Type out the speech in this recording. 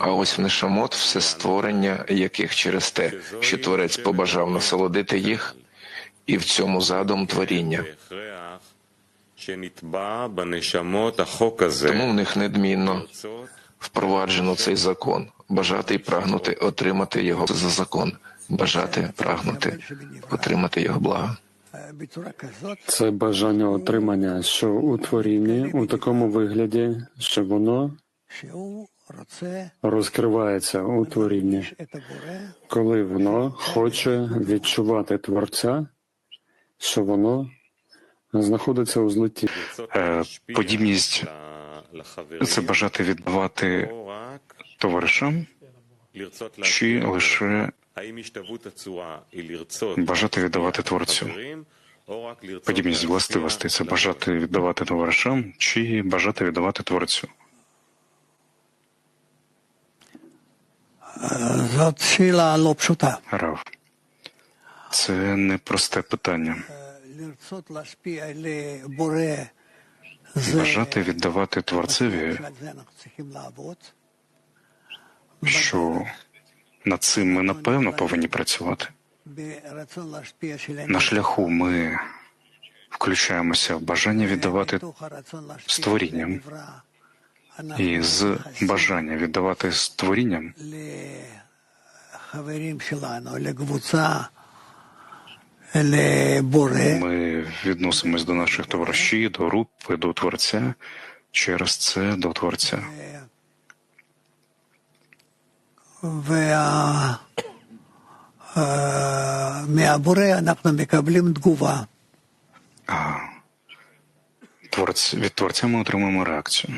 А ось в нешамот все створення, яких через те, що творець побажав насолодити їх, і в цьому задум творіння. Тому в них недмінно впроваджено цей закон, бажати і прагнути отримати його за закон, бажати, прагнути, отримати його благо. Це бажання отримання, що у творінні у такому вигляді, що воно розкривається у творінні, коли воно хоче відчувати творця, що воно знаходиться у злоті. Е, подібність це бажати віддавати товаришам чи лише бажати віддавати творцю. Подібність властивостей це бажати віддавати товаришам чи бажати віддавати творцю. Рав, це не просте питання. Бажати віддавати творцеві, що над цим ми напевно повинні працювати. На шляху ми включаємося в бажання віддавати створінням і з бажання віддавати створінням ми відносимось до наших товаришів, до групи, до творця через це до творця. Творць, від творця ми отримуємо реакцію.